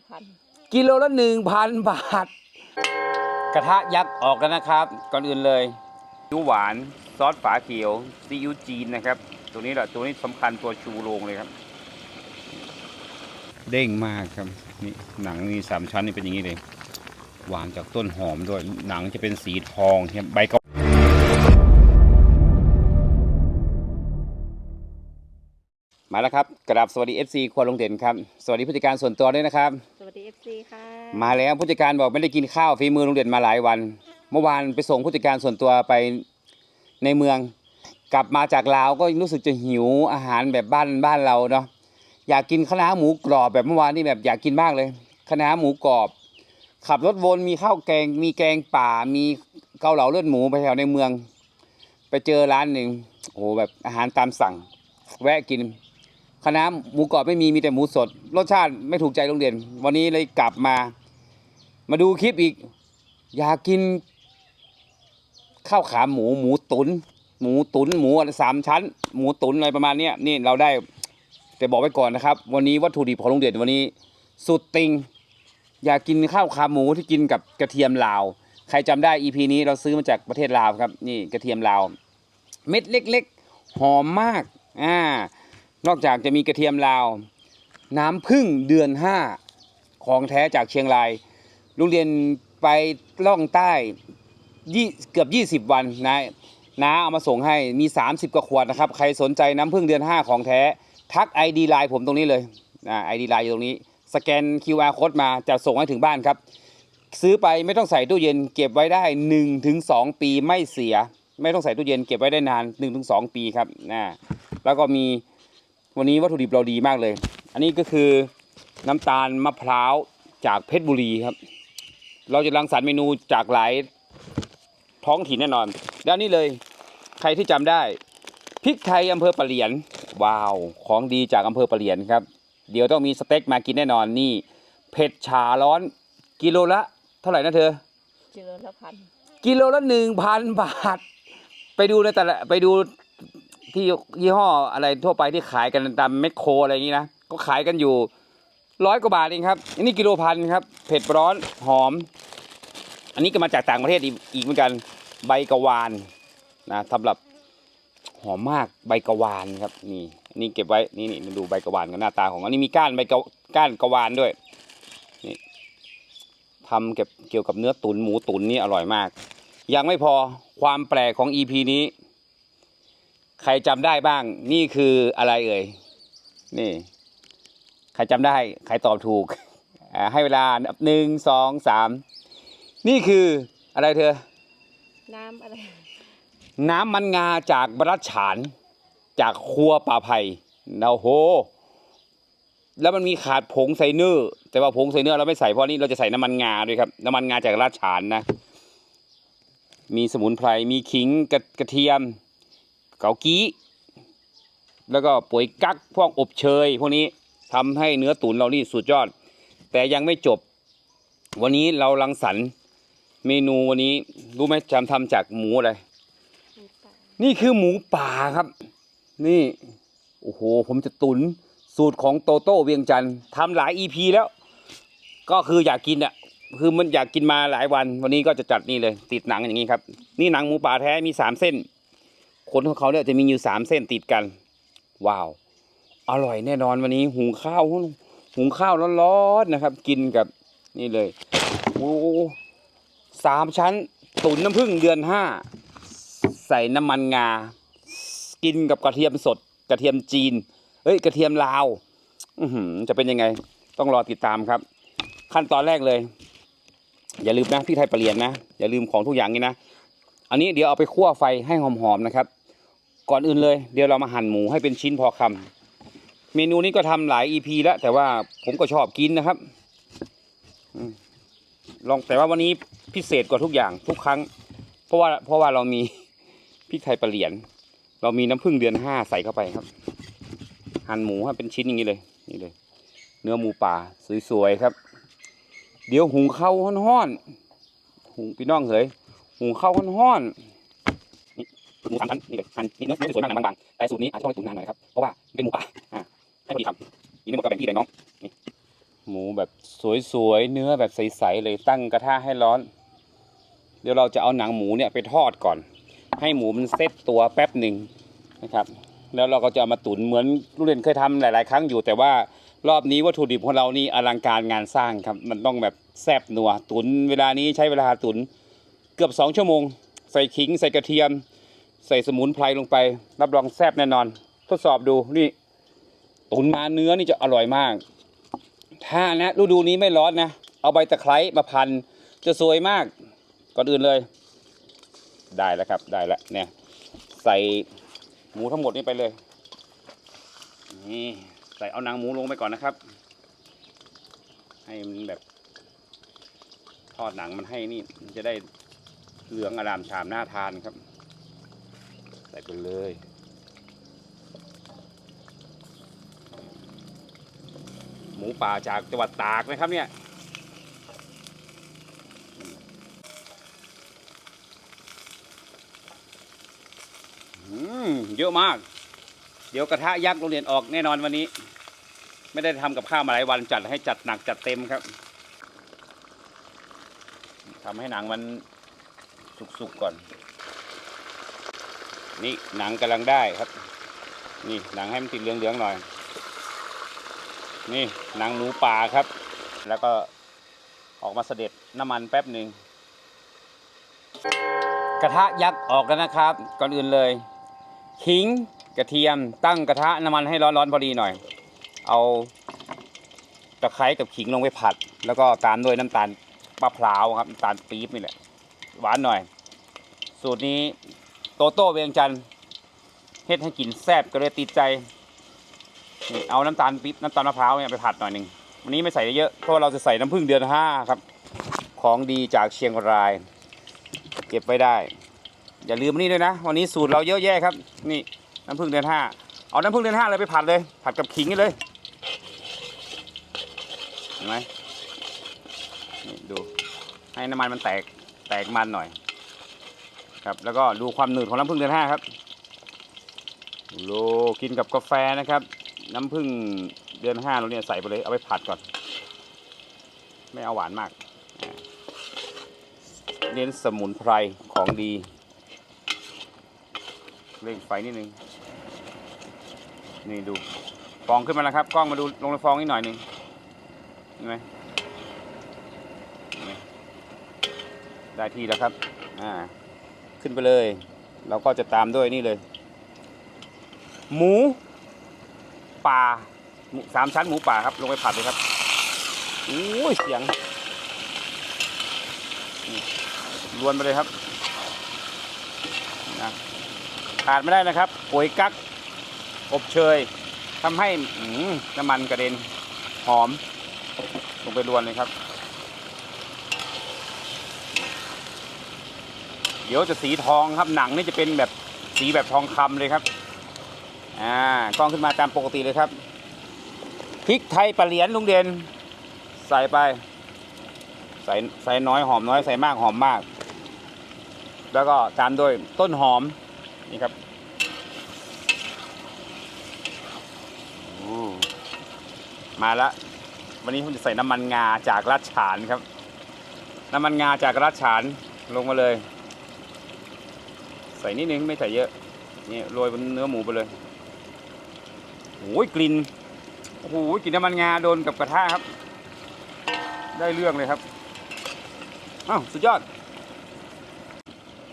ละพันกิโลละหนึ่งพันบาท กระทะยักษ์ออกแล้วนะครับ ก่อนอื่นเลยซีอิ๊วหวานซอสฝาเขียวซีอิ๊วจีนนะครับ ตัวนี้แหละตัวนี้สำคัญตัวชูโรงเลยครับ เด้งมากครับนี่หนังมีสามชั้นนี่เป็นอย่างนี้เลย หวานจากต้นหอมด้วยหนังจะเป็นสีทองครับใบกะมาแล้วครับ กราบสวัสดี FC ครัวลงเด่นครับ สวัสดีผู้จัดการส่วนตัวด้วยนะครับ สวัสดีเอฟซีค่ะ มาแล้วผู้จัดการบอกไม่ได้กินข้าวฝีมือลุงเด่นมาหลายวัน เมื่อวานไปส่งผู้จัดการส่วนตัวไปในเมือง กลับมาจากลาวก็รู้สึกจะหิวอาหารแบบบ้านบ้านเราเนาะอยากกินข้าวหน้าหมูกรอบแบบเมื่อวานนี่แบบอยากกินมากเลยข้าวหน้าหมูกรอบ ขับรถวนมีข้าวแกง มีแกงป่ามีเกาเหลาเลือดหมูไปแถวในเมือง ไปเจอร้านหนึ่งโอ้โหแบบอาหารตามสั่ง แวะกิน คณะหมูกรอบไม่มีมีแต่หมูสด รสชาติไม่ถูกใจโรงเรียน วันนี้เลยกลับมา มาดูคลิปอีก อยากกิน ข้าวขาหมูหมูตุน หมูตุน หมูอะไรสามชั้น หมูตุนอะไรประมาณเนี้ยนี่เราได้ แต่บอกไว้ก่อนนะครับ วันนี้วัตถุดิบของโรงเรียนวันนี้ สุดติงอยากกินข้าวขาหมูที่กินกับกระเทียมลาว ใครจำได้ EP นี้เราซื้อมาจากประเทศลาวครับ นี่กระเทียมลาว เม็ดเล็ก ๆ หอมมาก อ่า นอกจากจะมีกระเทียมลาว น้ำพึ่งเดือนห้าของแท้จากเชียงรายโรงเรียนไปล่องใต้ยี่เกือบ 20 วันนะน้าเอามาส่งให้มี 30 กว่าขวดนะครับ ใครสนใจน้ำพึ่งเดือน 5 ของแท้ ทัก ID ไลน์ผมตรงนี้เลยอ่า ID ไลน์อยู่ตรงนี้ สแกน QR code มาจะส่งให้ถึงบ้านครับ ซื้อไปไม่ต้องใส่ตู้เย็นเก็บไว้ได้1ถึง2ปีไม่เสีย ไม่ต้องใส่ตู้เย็นเก็บไว้ได้นาน1ถึง2ปีครับนะแล้วก็มี วันนี้วัตถุดิบเราดีมากเลย อันนี้ก็คือน้ำตาลมะพร้าวจากเพชรบุรีครับ เราจะรังสรรค์เมนูจากหลายท้องถิ่นแน่นอนแล้วนี่เลยใครที่จำได้พริกไทยอำเภอปะเหลียน ว้าว ของดีจากอำเภอปะเหลียนครับ เดี๋ยวต้องมีสเต็กมากินแน่นอนนี่ เผ็ดฉาร้อนกิโลละเท่าไหร่นะเธอ กิโลละพันกิโลละหนึ่งพันบาท ไปดูในแต่ละไปดู ที่ยี่ห้ออะไรทั่วไปที่ขายกันตามแมคโครอะไรอย่างนี้นะก็ขายกันอยู่ร้อยกว่าบาทเองครับอันนี้กิโลพันครับ เผ็ดร้อนหอม อันนี้ก็มาจากต่างประเทศอีกอีกเหมือนกันใบกะวานนะสำหรับหอมมากใบกะวานครับนี่นนี้เก็บไว้นี่นี่ดูใบกะวานกันหน้าตาของอันนี้มีก้านใบกะก้านกะวานด้วยนี่ทำเก็บเกี่ยวกับเนื้อตุนหมูตุนนี่อร่อยมาก ยังไม่พอความแปลกของ EP นี้ ใครจำได้บ้าง นี่คืออะไรเอ่ยนี่ ใครจำได้ ใครตอบถูกอ่าให้เวลานับหนึ่งสองสามนี่คืออะไรเธอ น้ำอะไร น้ำมันงาจากบรัชฉานจากครัวป่าไผ่นะโอ้โห แล้วมันมีขาดผงไซเนอร์แต่ว่าผงไซเนอร์เราไม่ใส่เพราะนี่เราจะใส่น้ำมันงาด้วยครับน้ำมันงาจากราชฉานนะ มีสมุนไพรมีขิงกระกระเทียม เกากี้ แล้วก็ปุ๋ยกั๊กพวกอบเชยพวกนี้ทำให้เนื้อตุ๋นเรานี่สุดยอด แต่ยังไม่จบ วันนี้เราลังสรรค์เมนูวันนี้รู้ไหมจำทำจากหมูอะไรน้ำตาลนี่คือหมูป่าครับ นี่โอ้โหผมจะตุนสูตรของโตโต้เวียงจันทร์ทำหลายอีพีแล้ว ก็คืออยากกินอะคือมันอยากกินมาหลายวัน วันนี้ก็จะจัดนี่เลย ติดหนังอย่างนี้ครับ นี่หนังหมูป่าแท้มีสามเส้น ขนของเขาเนี่ยจะมีอยู่สามเส้นติดกัน ว้าว อร่อยแน่นอนวันนี้หุงข้าวหุงข้าวร้อนๆนะครับ กินกับนี่เลยโอ้สามชั้น ตุ๋นน้ำผึ้งเดือนห้าใส่น้ำมันงา กินกับกระเทียมสด กระเทียมจีนเอ้ยกระเทียมลาวจะเป็นยังไง ต้องรอติดตามครับ ขั้นตอนแรกเลย อย่าลืมนะพี่ไทยประเรียนนะ อย่าลืมของทุกอย่างนี้นะ อันนี้เดี๋ยวเอาไปคั่วไฟให้หอมๆนะครับ ก่อนอื่นเลย เดี๋ยวเรามาหั่นหมูให้เป็นชิ้นพอคำเมนูนี้ก็ทำหลาย EP แล้ว แต่ว่าผมก็ชอบกินนะครับอลองแต่ว่าวันนี้พิเศษกว่าทุกอย่างทุกครั้ง เพราะว่าเพราะว่าเรามีพริกไทยปลาเหลียน เรามีน้ำผึ้งเดือนห้าใส่เข้าไปครับ หั่นหมูให้เป็นชิ้นอย่างนี้เลยนี่เลย เนื้อหมูป่าสวยๆครับ เดี๋ยวหุงข้าวห้อนๆหุงพี่น้องเฮ้ยหุงข้าวห้อนๆ หมูสามชั้นนี่เลยหั่นนี่เนื้อสวยมากหนังบางๆแต่สูตรนี้อาจจะต้องตุ๋นนานหน่อยครับเพราะว่าเป็นหมูป่าอ่าให้พอดีคำนี่หมดก็แบ่งพี่แบ่งน้องนี่หมูแบบสวยๆเนื้อแบบใสๆเลยตั้งกระทะให้ร้อน เดี๋ยวเราจะเอาหนังหมูเนี่ยไปทอดก่อน ให้หมูมันเซตตัวแป๊บหนึ่งนะครับ แล้วเราก็จะเอามาตุ๋นเหมือนลูกเรียนเคยทำหลาย ๆ ครั้งอยู่แต่ว่ารอบนี้วัตถุดิบของเรานี่อลังการงานสร้างครับ มันต้องแบบแซบนัว ตุ๋นเวลานี้ใช้เวลาตุ๋นเกือบสองชั่วโมง ใส่ขิงใส่กระเทียม ใส่สมุนไพรลงไป รับรองแซ่บแน่นอน ทดสอบดูนี่ตุ๋นมาเนื้อนี่จะอร่อยมาก ถ้านะฤดูนี้ไม่ร้อนนะ เอาใบตะไคร้มาพัน จะสวยมาก ก่อนอื่นเลย ได้แล้วครับ ได้แล้วเนี่ย ใส่หมูทั้งหมดนี้ไปเลย นี่ใส่เอานังหมูลงไปก่อนนะครับ ให้มันแบบทอดหนังมันให้นี่จะได้เหลืองอารามชามน่าทานครับ ใส่ไปเลยหมูป่าจากจังหวัดตากนะครับเนี่ยเยอะมาก เดี๋ยวกระทะยักษ์โรงเรียนออกแน่นอนวันนี้ ไม่ได้ทำกับข้าวมาหลายวันจัดให้จัดหนักจัดเต็มครับทำให้หนังมันสุกๆก่อน หนังกำลังได้ครับ นี่หนังให้มันติดเหลืองๆหน่อย นี่หนังหมูป่าครับ แล้วก็ออกมาเสด็จน้ำมันแป๊บหนึ่งกระทะยักษ์ออกแล้วนะครับ ก่อนอื่นเลยขิงกระเทียมตั้งกระทะน้ำมันให้ร้อนๆพอดีหน่อย เอาตะไคร้กับขิงลงไปผัด แล้วก็ตามด้วยน้ำตาลมะพร้าวครับน้ำตาลปี๊บนี่แหละหวานหน่อย สูตรนี้โตโต้เวียงจันทร์ เฮ็ดให้กินแซ่บก็เลยติดใจนี่เอาน้ำตาลปี๊บน้ำตาลมะพร้าวเนี่ยไปผัดหน่อยหนึ่งวันนี้ไม่ใส่เยอะเพราะเราจะใส่น้ำผึ้งเดือนห้าครับ ของดีจากเชียงราย เก็บไว้ได้ อย่าลืมนี่ด้วยนะ วันนี้สูตรเราเยอะแยะครับ นี่น้ำผึ้งเดือนห้าเอาน้ำผึ้งเดือนห้าเลยไปผัดเลย ผัดกับขิงนี่เลยเห็นไหมนี่ดูให้น้ำมันมันแตกแตกมันหน่อยครับแล้วก็ดูความหนืดของน้ำผึ้งเดือนห้าครับ โลกินกับกาแฟนะครับ น้ำผึ้งเดือนห้าเราเนี่ยใส่ไปเลย เอาไปผัดก่อน ไม่เอาหวานมาก เน้นสมุนไพรของดีเร่งไฟนิดนึง นี่ดู ฟองขึ้นมาแล้วครับ กล้องมาดูลงในฟองนิดหน่อยหนึ่งเห็นไหมไหมได้ที่แล้วครับ อ่า ขึ้นไปเลย เราก็จะตามด้วยนี่เลย หมูป่าหมูสามชั้นหมูป่าครับ ลงไปผัดเลยครับโอ้ยเสียงรวนไปเลยครับนะขาดไม่ได้นะครับปุ๋ยกั๊กอบเชยทำให้น้ำมันกระเด็นหอม ลงไปรวนเลยครับ เดี๋ยวจะสีทองครับหนังนี่จะเป็นแบบสีแบบทองคำเลยครับ อ่ากล้องขึ้นมาตามปกติเลยครับพริกไทยปลาเหลียนลุงเด่นใส่ไป ใส่ใส่น้อยหอมน้อยใส่มากหอมมาก แล้วก็ตามด้วยต้นหอมนี่ครับโอ้มาละวันนี้ผมจะใส่น้ำมันงาจากรัดฉานครับ น้ำมันงาจากรัดฉานลงมาเลย ใส่นิดนึงไม่ใส่เยอะนี่โรยบนเนื้อหมูไปเลย โอ้ยกลิ่นโอ้โหกลิ่นน้ำมันงาโดนกับกระทะครับ ได้เรื่องเลยครับอ้าวสุดยอด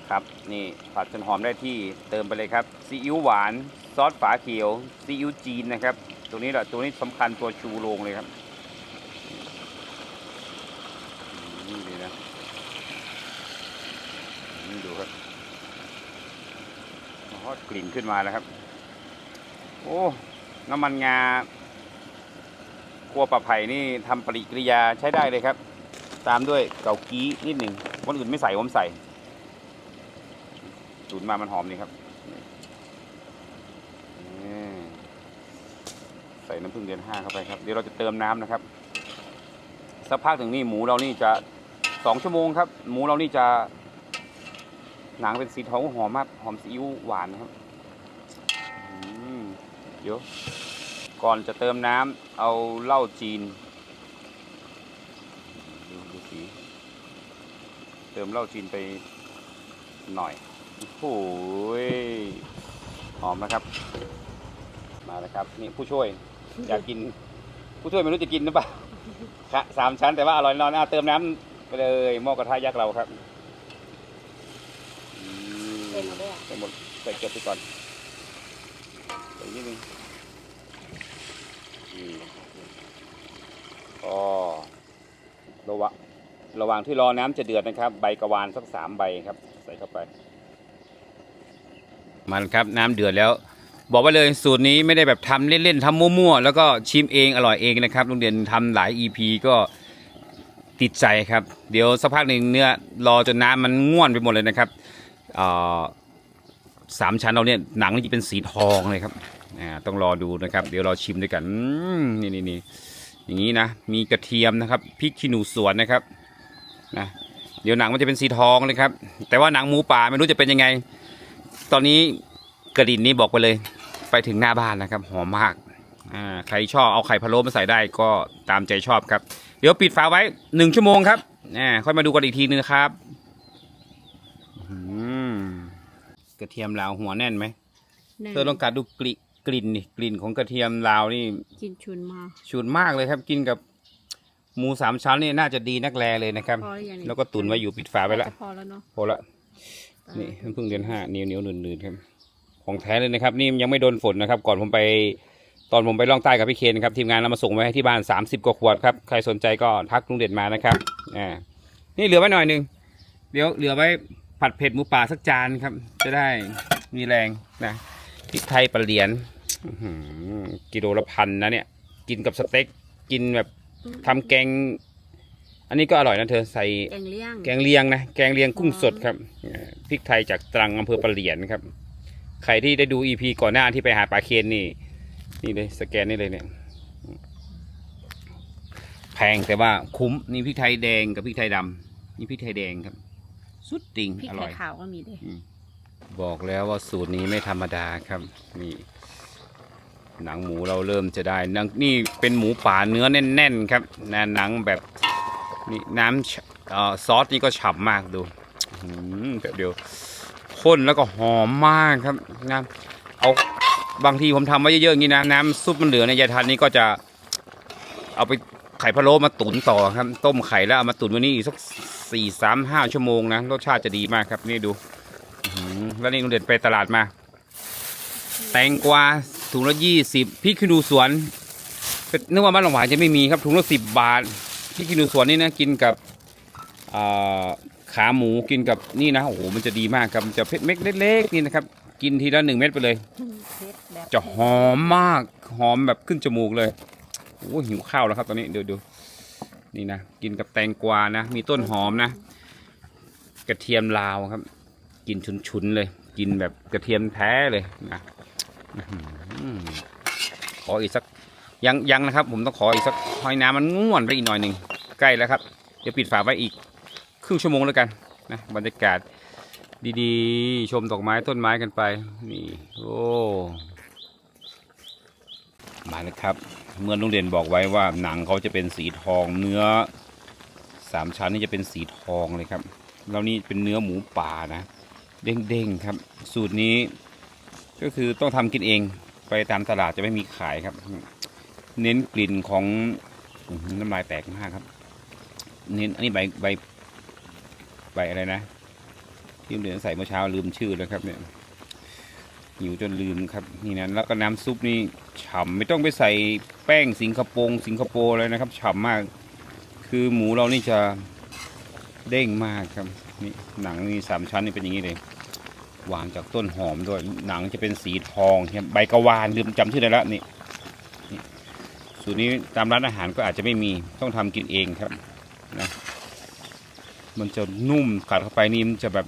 ครับนี่ผัดจนหอมได้ที่เติมไปเลยครับซีอิ๊วหวานซอสฝาเขียวซีอิ๊วจีนนะครับ ตัวนี้แหละตัวนี้สำคัญตัวชูโรงเลยครับนี่ดีนะนี่ดูครับทอดกลิ่นขึ้นมาแล้วครับ โอ้ น้ำมันงาคั่วปลาไผ่นี่ทำปฏิกิริยาใช้ได้เลยครับ ตามด้วยเกากี้นิดหนึ่งคนอื่นไม่ใส่ผมใส่สูตรมามันหอมนี่ครับใส่น้ำผึ้งเดือนห้าเข้าไปครับเดี๋ยวเราจะเติมน้ำนะครับสักพักถึงนี่หมูเรานี่จะสองชั่วโมงครับ หมูเรานี่จะหนังเป็นสีทองหอมมากหอมซีอิ๊วหวานนะครับ ยวก่อนจะเติมน้ำเอาเหล้าจีนดูดูสีเติมเหล้าจีนไปหน่อยโอ้ยหอมนะครับ มาแล้วครับนี่ผู้ช่วยอยากกิน ผู้ช่วยไม่รู้จะกินหรือเปล่าสามชั้นแต่ว่าอร่อยนอนเติมน้ำไปเลยหม้อกระทะยักษ์เราครับใส่หมดใส่เก็บไปก่อนใส่นิดนึง ก็ระวังระหว่างที่รอน้ำจะเดือดนะครับ ใบกระวานสักสามใบครับ ใส่เข้าไปมันครับน้ำเดือดแล้ว บอกไว้เลยสูตรนี้ไม่ได้แบบทำเล่นๆทำมั่วๆแล้วก็ชิมเองอร่อยเองนะครับลุงเด่นทำหลาย EP ก็ติดใจครับ เดี๋ยวสักพักหนึ่งเนื้อรอจนน้ำมันง่วนไปหมดเลยนะครับสามชั้นเราเนี่ยหนังนี่จะเป็นสีทองเลยครับต้องรอดูนะครับ เดี๋ยวเรอชิมด้วยกันนี่นี่นี่ อย่างนี้นะมีกระเทียมนะครับพริกขี้หนูสวนนะครับนะเดี๋ยวหนังมันจะเป็นสีทองเลยครับ แต่ว่าหนังหมูป่าไม่รู้จะเป็นยังไง ตอนนี้กระดิ่นนี้บอกไปเลย ไปถึงหน้าบ้านนะครับ หอมมากอ่าใครชอบเอาไข่พะโล้มาใส่ได้ก็ตามใจชอบครับ เดี๋ยวปิดฝาไว้หนึ่งชั่วโมงครับอ่าค่อยมาดูกันอีกทีนึงนะครับอืมกระเทียมลาวหัวแน่นไหมแน่เธอลองกัดดูกลิ่น กลิ่นนี่กลิ่นของกระเทียมลาวนี่กินชุนมาฉุนมากเลยครับ กินกับหมูสามชั้นนี่น่าจะดีนักแลเลยนะครับ พอหรือยังแล้วก็ตุนไว้อยู่ปิดฝาไว้ละ จะพอแล้วเนาะ พอละนี่เพิ่งเดือนห้าเหนียวเหนียวหนืนหนืนครับ ของแท้เลยนะครับ นี่ยังไม่โดนฝนนะครับ ก่อนผมไปตอนผมไปล่องใต้กับพี่เคนครับทีมงานเรามาส่งไว้ให้ที่บ้าน 30 กว่าขวดครับใครสนใจก็ทักลุงเด่นมานะครับอ่านี่เหลือไว้หน่อยหนึ่งเดี๋ยวเหลือไว้ผัดเผ็ดหมูป่าสักจานครับ จะได้มีแรงนะพริกไทยปลาเหรียญอื้อหือ กิโลละพันนะเนี่ย กินกับสเต็กกินแบบทำแกง อันนี้ก็อร่อยนะเธอใส่ แกงเลี่ยง แกงเลียงนะแกงเลียงกุ้งสดครับเอ่อพริกไทยจากตรังอำเภอปะเหลียนครับ ใครที่ได้ดูอีพีก่อนหน้าที่ไปหาปลาเคนนี่ นี่เลยสแกนนี่เลยเนี่ยแพงแต่ว่าคุ้มนี่พริกไทยแดงกับพริกไทยดำนี่พริกไทยแดงครับ สุดติงพริกอไทร่อย ยขาวก็มีด้วยบอกแล้วว่าสูตรนี้ไม่ธรรมดาครับนี่ หนังหมูเราเริ่มจะได้นังนี่เป็นหมูป่าเนื้อแน่นๆครับนะหนังแบบนี่น้ำอ่อซอสนี่ก็ฉ่ำมากดูแบบเดียวข้นแล้วก็หอมมากครับนะเอาบางทีผมทำไว้เยอะๆอย่างนี้นะน้ำซุปมันเหลือในยายทันนี่ก็จะเอาไปไข่พะโล้มาตุ๋นต่อครับ ต้มไข่แล้วเอามาตุ๋นวันนี้อีกสักสี่สามห้าชั่วโมงนะรสชาติจะดีมากครับนี่ดูแล้วนี่ลุงเด่นไปตลาดมา แตงกวา ถุงละยี่สิบพริกขี้หนูสวนเป็นนึกว่าบ้านหลวงหวานจะไม่มีครับถุงละสิบบาทพริกขี้หนูสวนนี่นะกินกับอ่าขาหมูกินกับนี่นะโอ้โหมันจะดีมากครับมันจะเผ็ดเม็ดเล็กๆนี่นะครับ กินทีละหนึ่งเม็ดไปเลยเผ็ดแบบจะหอมมากหอมแบบขึ้นจมูกเลยโอ้หิวข้าวแล้วครับตอนนี้เดี๋ยวดูนี่นะกินกับแตงกวานะ มีต้นหอมนะ กระเทียมลาวครับ กินชุนๆเลย กินแบบกระเทียมแท้เลยนะอื้อหือ ขออีกสักยังยังนะครับ ผมต้องขออีกสักหอยน้ำมันง่วนไปอีกหน่อยหนึ่งใกล้แล้วครับเดี๋ยวปิดฝาไว้อีกครึ่งชั่วโมงแล้วกันนะบรรยากาศดีๆ ชมดอกไม้ต้นไม้กันไป นี่โอ้มาแล้วครับเมื่อลุงเด่นบอกไว้ว่าหนังเขาจะเป็นสีทองเนื้อสามชั้นนี่จะเป็นสีทองเลยครับแล้วนี่เป็นเนื้อหมูป่านะ เด้งๆครับ สูตรนี้ก็คือต้องทำกินเอง ไปตามตลาดจะไม่มีขายครับ เน้นกลิ่นของน้ำลายแตกมากครับ เน้นอันนี้ใบใบใบอะไรนะที่เหลือใส่เมื่อเช้าลืมชื่อแล้วครับ เนี่ยหิวจนลืมครับนี่นะแล้วก็น้ำซุปนี่ฉ่ำไม่ต้องไปใส่แป้งสิงคโปร์สิงคโปร์เลยนะครับฉ่ำมาก คือหมูเรานี่จะเด้งมากครับนี่หนังนี่สามชั้นนี่เป็นอย่างนี้เลย หวานจากต้นหอมด้วยหนังจะเป็นสีทองครับใบกระวานลืมจำชื่อได้แล้วนี่สูตรนี้ตามร้านอาหารก็อาจจะไม่มีต้องทำกินเองครับนะมันจะนุ่มกัดเข้าไปนี่มันจะแบบ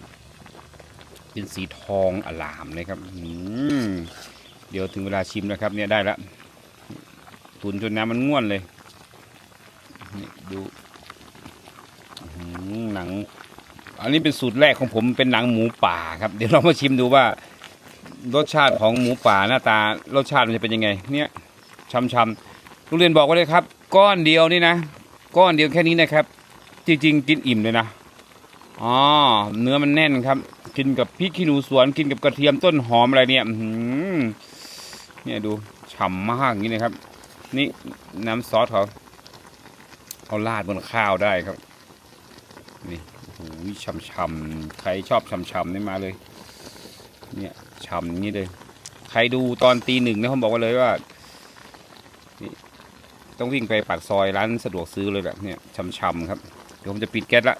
เป็นสีทองอลามเลยครับอืเดี๋ยวถึงเวลาชิมนะครับ เนี่ยได้แล้วตุนจนน้ำมันง่วนเลยดู อื้อหือหนัง อันนี้เป็นสูตรแรกของผมเป็นหนังหมูป่าครับ เดี๋ยวเรามาชิมดูว่ารสชาติของหมูป่าหน้าตารสชาติมันจะเป็นยังไง เนี่ยช้ำๆลุงเรียนบอกไว้เลยครับ ก้อนเดียวนี่นะ ก้อนเดียวแค่นี้นะครับ จริงๆ กินอิ่มเลยนะอ๋อเนื้อมันแน่นครับ กินกับพริกขี้หนูสวนกินกับกระเทียมต้นหอมอะไรเนี่ยอื้อหือเนี่ยดูฉ่ำมากอย่างนี้เลยครับ นี่น้ำซอสเขาเขาราดบนข้าวได้ครับ นี่ หช่ำๆใครชอบช่ำๆนี่มาเลย เนี่ยฉ่ำนี้เลย ใครดูตอนตีหนึ่งนะผมบอกว่าเลยว่านี่ต้องวิ่งไปปากซอยร้านสะดวกซื้อเลยแบบเนี่ยช่ำๆครับเดี๋ยวผมจะปิดแก๊สละ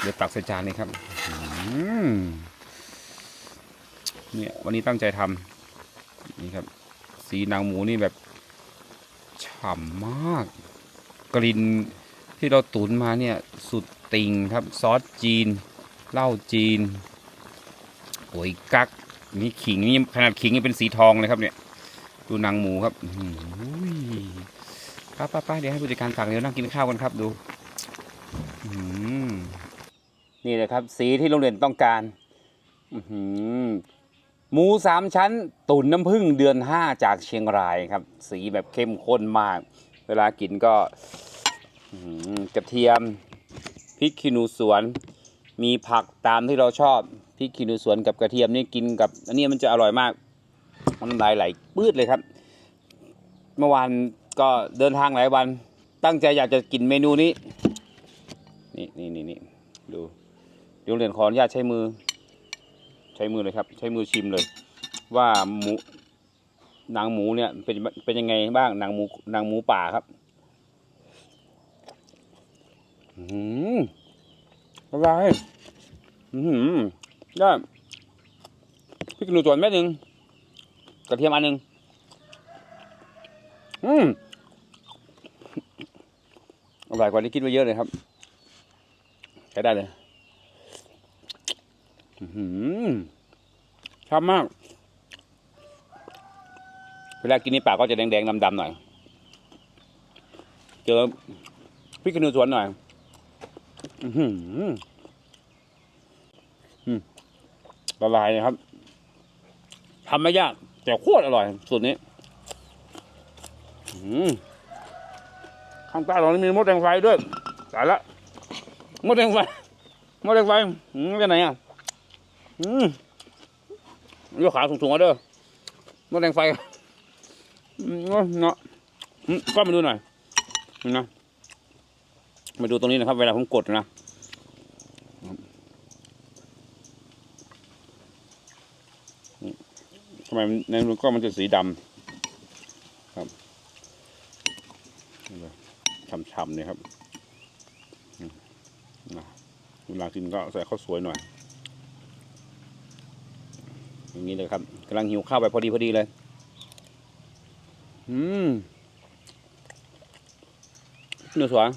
เดี๋ยวตักใส่จานเลยครับเนี่ยวันนี้ตั้งใจทำนี่ครับ สีนางหมูนี่แบบฉ่ำมาก กลิ่น ที่เราตุ๋นมาเนี่ยสุดติงครับซอสจีนเหล้าจีนโอ้ยกักนี่ขิงนี่ขนาดขิงยังเป็นสีทองเลยครับเนี่ย ดูหนังหมูครับป้าป้าป้าเดี๋ยวให้ผู้จัดการตักเดี๋ยวนั่งกินข้าวกันครับดูนี่เลยครับ สีที่โรงเรียนต้องการหมูสามชั้น ตุ๋นน้ำผึ้งเดือนห้าจากเชียงรายครับ สีแบบเข้มข้นมาก เวลากินก็ กระเทียมพริกขี้หนูสวน มีผักตามที่เราชอบพริกขี้หนูสวนกับกระเทียมนี่กินกับ อันนี้มันจะอร่อยมากมันลายไหลปื้ดเลยครับ เมื่อวานก็เดินทางหลายวัน ตั้งใจอยากจะกินเมนูนี้ นี่นี่นี่นี่ดูเดี๋ยวเรียนขออนุญาตใช้มือ ใช้มือเลยครับ ใช้มือชิมเลย ว่าหมูหนังหมูเนี่ยเป็นเป็นยังไงบ้างหนังหมูหนังหมูป่าครับ อืมอะไรอืมได้พริกหนูสวนเม็ดหนึ่งกระเทียมอันหนึ่งอืมอร่อยกว่าที่คิดไว้เยอะเลยครับใช้ได้เลยอืมชอบมาก เวลากินในปากก็จะแดงๆดำๆหน่อย เจอพริกขี้หนูสวนหน่อย อือละลายนะครับทำไม่ยาก แต่โคตรอร่อยสูตรนี้ข้างใต้ตอนนี้มีมดแดงไฟด้วยตายละมดแดงไฟมดแดงไฟอืมไปไหนอะอืมยกขาสูงๆเอาเด้อมดแดงไฟอืมเนาะอืมก็มาดูหน่อยนะ มาดูตรงนี้นะครับ เวลาผมกดนะทำไมมันในรูกล้องมันจะสีดำครับช่ำๆเนี่ยครับนะเวลากินก็ใส่ข้าวสวยหน่อย อย่างนี้เลยครับกำลังหิวข้าวไปพอดีพอดีเลย อืมเนื้อสวย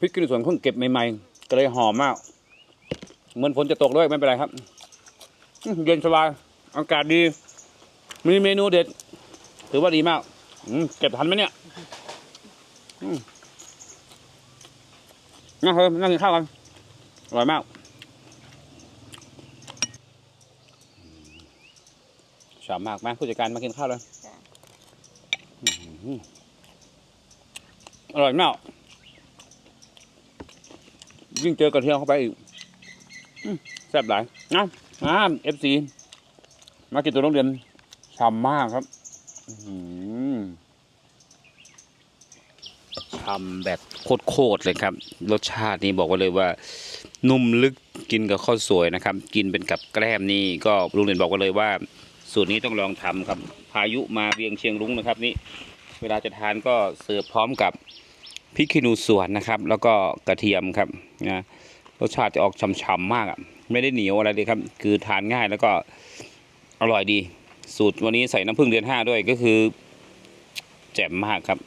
พริกขี้หนูสวนเพิ่งเก็บใหม่ๆก็เลยหอมมาก เหมือนฝนจะตกด้วยไม่เป็นไรครับอื้อเย็นสบายอากาศดี มีเมนูเด็ด ถือว่าดีมากอืมเก็บทันไหมเนี่ยอืมนั่งเถอะนั่งกินข้าวกันอร่อยมากชอบมากไหมผู้จัดการมากินข้าวเลยจ้ะอื้อหืออร่อยมาก ยิ่งเจอกระเทียมเข้าไปอีกแซ่บหลายนะมาเอฟซีมากินตัวโรงเรียนฉ่ำมากครับฉ่ำแบบโคตรๆเลยครับ รสชาตินี่บอกไว้เลยว่า นุ่มลึกกินกับข้าวสวยนะครับ กินเป็นกับแกล้มนี่ก็ลุงเรียนบอกไว้เลยว่า สูตรนี้ต้องลองทำครับ พายุมาเวียงเชียงรุ้งนะครับ นี่ เวลาจะทานก็เสิร์ฟพร้อมกับ พริกขี้หนูสวนนะครับ แล้วก็กระเทียมครับนะรสชาติจะออกฉ่ำๆมากอะไม่ได้เหนียวอะไรเลยครับ คือทานง่ายแล้วก็อร่อยดี สูตรวันนี้ใส่น้ำผึ้งเดือนห้าด้วยก็คือ แจ่มมากครับ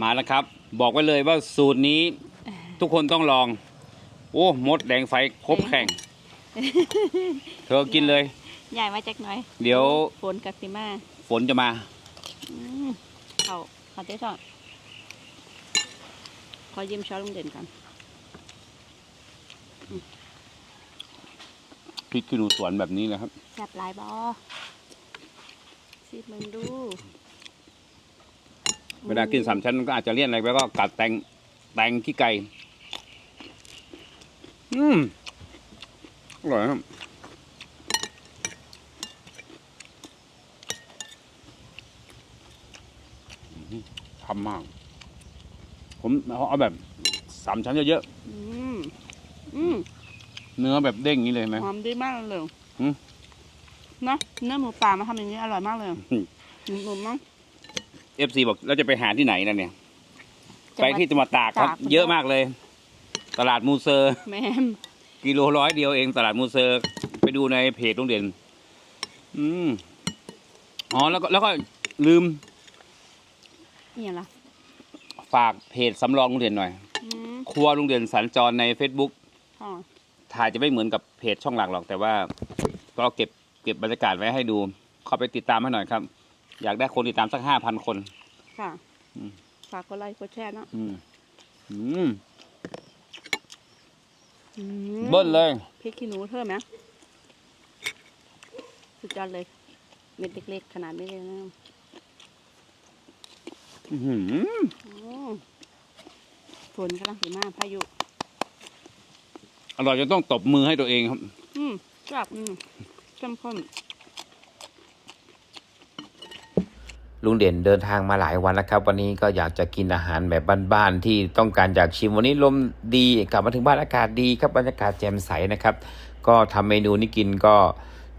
มาแล้วครับ บอกไว้เลยว่าสูตรนี้ทุกคนต้องลอง โอ้มดแดงไฟครบแข่ง เธอกินเลย ใหญ่มาจากหน่อยเดี๋ยวฝนกับสิมา ฝนจะมาอืมเขาเขาเจ๊สอนขอยืมช้อนลุงเด่นก่อนพริกขี้หนูสวนแบบนี้นะครับแซ่บหลายบอซีมึงดู เวลากินสามชั้นก็อาจจะเลี่ยนอะไรไปก็กัดแตงแตงขี้ไก่ อืมอร่อยครับอืมทำมาก ผมเอาเอาแบบสามชั้นเยอะอืมอืมๆเนื้อแบบเด้งอย่างนี้เลยไหม หอมดีมากเลยหืม เนาะเนื้อหมูป่ามาทำอย่างนี้อร่อยมากเลยอืมหนุ่มๆเนาะเอฟซีบอกเราจะไปหาที่ไหนล่ะเนี่ยจังหไปวัดที่จังหวัดตากครับ ตาก เยอะมากเลย ตลาดมูเซอร์ แม่มกิโลร้อยเดียวเองตลาดมูเซอร์ไปดูในเพจโรงเรียนอืมอ๋อแล้วก็แล้วก็ลืม นี่ล่ะฝากเพจสำรองโรงเรียนหน่อย อืมครัวโรงเรียนสัญจรใน Facebook อ๋อถ่ายจะไม่เหมือนกับเพจช่องหลักหรอก แต่ว่าก็เก็บเก็บบรรยากาศไว้ให้ดู เข้าไปติดตามให้หน่อยครับ อยากได้คนติดตามสักห้าพันคน ค่ะอืม ฝากกดไลค์กดแชร์เนาะอืมอืมอืมเบิ้ลเลย พริกขี้หนูเพิ่มไหมสุดยอดเลย เม็ดเล็กๆ ขนาดนี้เลยนะอื้อหือโอ้ ฝนกำลังสีมาพายุ อร่อยจนต้องตบมือให้ตัวเองครับ อืมจับอืมเข้มข้นลุงเด่นเดินทางมาหลายวันแล้วครับ วันนี้ก็อยากจะกินอาหารแบบบ้านๆที่ต้องการอยากชิมวันนี้ลมดีกลับมาถึงบ้านอากาศดีครับบรรยากาศแจ่มใสนะครับ ก็ทำเมนูนี้กินก็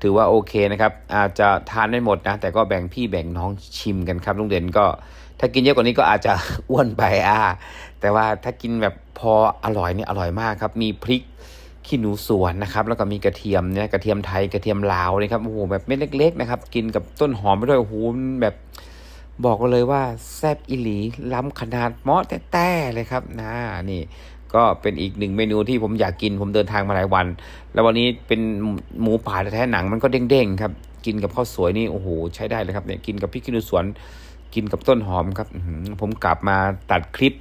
ถือว่าโอเคนะครับ อาจจะทานไม่หมดนะ แต่ก็แบ่งพี่แบ่งน้องชิมกันครับลุงเด่นก็ ถ้ากินเยอะกว่านี้ก็อาจจะอ้วนไปอ่าแต่ว่าถ้ากินแบบพออร่อยเนี่ยอร่อยมากครับ มีพริกขี้หนูสวนนะครับ แล้วก็มีกระเทียมเนี่ยกระเทียมไทยกระเทียมลาวนะครับโอ้โหแบบเม็ดเล็ก ๆ นะครับ กินกับต้นหอมไปด้วยโอ้โหแบบบอกเลยว่าแซบอิหลีล้ำขนาดเหมาะแต้ๆเลยครับนะนี่ก็เป็นอีกหนึ่งเมนูที่ผมอยากกินผมเดินทางมาหลายวัน แล้ววันนี้เป็นหมูป่าแท้หนังมันก็เด้งๆครับ กินกับข้าวสวยนี่โอ้โหใช้ได้เลยครับเนี่ยกินกับพริกขี้หนูสวน กินกับต้นหอมครับผมกลับมาตัดคลิป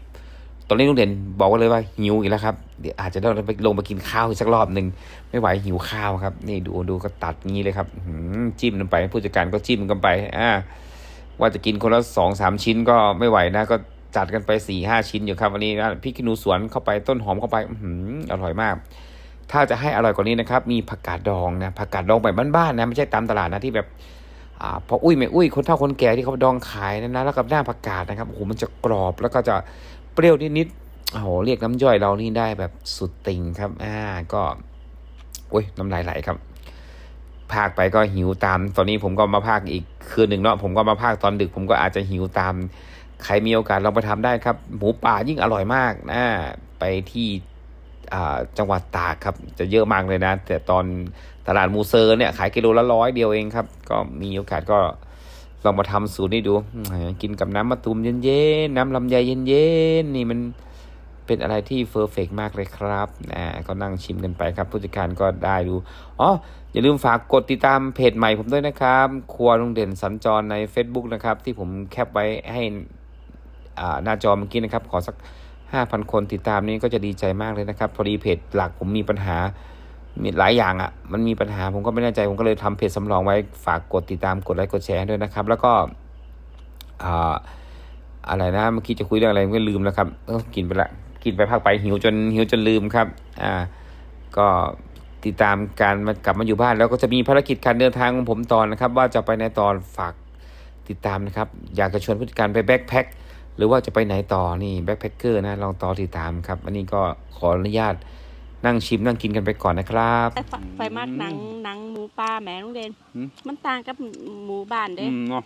ตอนนี้ลุงเด่นบอกว่าเลยว่าหิวอีกแล้วครับเดี๋ยวอาจจะต้องไปลงไปกินข้าวอีกสักรอบหนึ่งไม่ไหวหิวข้าวครับ นี่ดูดูก็ตัดงี้เลยครับจิ้มลงไป ผู้จัดการก็จิ้มกันไปอ่าว่าจะกินคนละสองสามชิ้นก็ไม่ไหวนะก็จัดกันไปสี่ห้าชิ้นอยู่ครับวันนี้นะพริกขี้หนูสวนเข้าไปต้นหอมเข้าไปอือร่อยมาก ถ้าจะให้อร่อยกว่านี้นะครับ มีผักกาดดองนะผักกาดดองแบบบ้านๆนะไม่ใช่ตามตลาดนะที่แบบ พออุ้ยไม่อุ้ยคนเฒ่าคนแก่ที่เขาดองขายนะนะแล้วกับหน้าผักกาดนะครับโอ้โหมันจะกรอบแล้วก็จะเปรี้ยวนิดๆโอ้โหเรียกน้ำย่อยเรานี่ได้แบบสุดติ่งครับอ่าก็โอ้ยน้ำลายไหลครับภาคไปก็หิวตาม ตอนนี้ผมก็มาภาคอีกคืนหนึ่งเนาะผมก็มาภาคตอนดึก ผมก็อาจจะหิวตาม ใครมีโอกาสลองไปทำได้ครับ หมูป่ายิ่งอร่อยมากนะไปที่ จังหวัดตากครับ จะเยอะมากเลยนะ แต่ตอนตลาดมูเซอร์เนี่ยขายกิโลละร้อยเดียวเองครับ ก็มีโอกาสก็ลองมาทำสูตรนี้ดูกินกับน้ำมะตูมเย็นๆน้ำลำไยเย็นๆนี่มันเป็นอะไรที่เฟอร์เฟกมากเลยครับอ่าก็นั่งชิมกันไปครับ ผู้จัดการก็ได้ดูอ๋ออย่าลืมฝากกดติดตามเพจใหม่ผมด้วยนะครับ ครัวลุงเด่นสัญจรใน Facebook นะครับ ที่ผมแคปไว้ให้อ่าหน้าจอเมื่อกี้นะครับ ขอสัก 5,000 คนติดตามนี้ก็จะดีใจมากเลยนะครับ พอดีเพจหลักผมมีปัญหามีหลายอย่างอะ่ะ มันมีปัญหาผมก็ไม่แน่ใจ ผมก็เลยทำเพจสำรองไว้ฝากกดติดตามกดไลค์กดแชร์ด้วยนะครับ แล้วก็ออะไรนะเมื่อกี้จะคุยเรื่องอะไรก็ลืมแล้วครับเออกินไปละกินไปพักไปหิวจนหิวจนลืมครับอ่าก็ติดตามการมากลับมาอยู่บ้าน แล้วก็จะมีภารกิจการเดินทางของผมตอนนะครับ ว่าจะไปในตอนฝากติดตามนะครับ อยากจะชวนผู้จัดการไปแบ็คแพ็ค หรือว่าจะไปไหนต่อนี่แบ็คแพคเกอร์นะลองต่อติดตามครับวันนี้ก็ขออนุญาตนั่งชิมนั่งกินกันไปก่อนนะครับไฟไฟมากหนังหนังหมูป่าแหมลุงเด่นอืม มันต่างกับหมูบ้านเด้ อืมเนาะ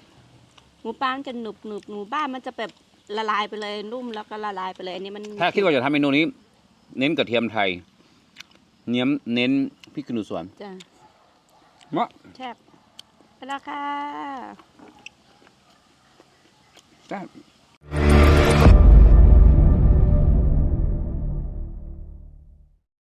หมูป่ามันจะหนุบหนุบหมูบ้านมันจะแบบละลายไปเลยนุ่มแล้วก็ละลายไปเลยอันนี้มันถ้าคิดว่าจะทำเมนูนี้ เน้นกระเทียมไทย เน้นเน้นพริกขี้หนูสวนจ้ะมะแซ่บไปแล้วค่ะแซ่บ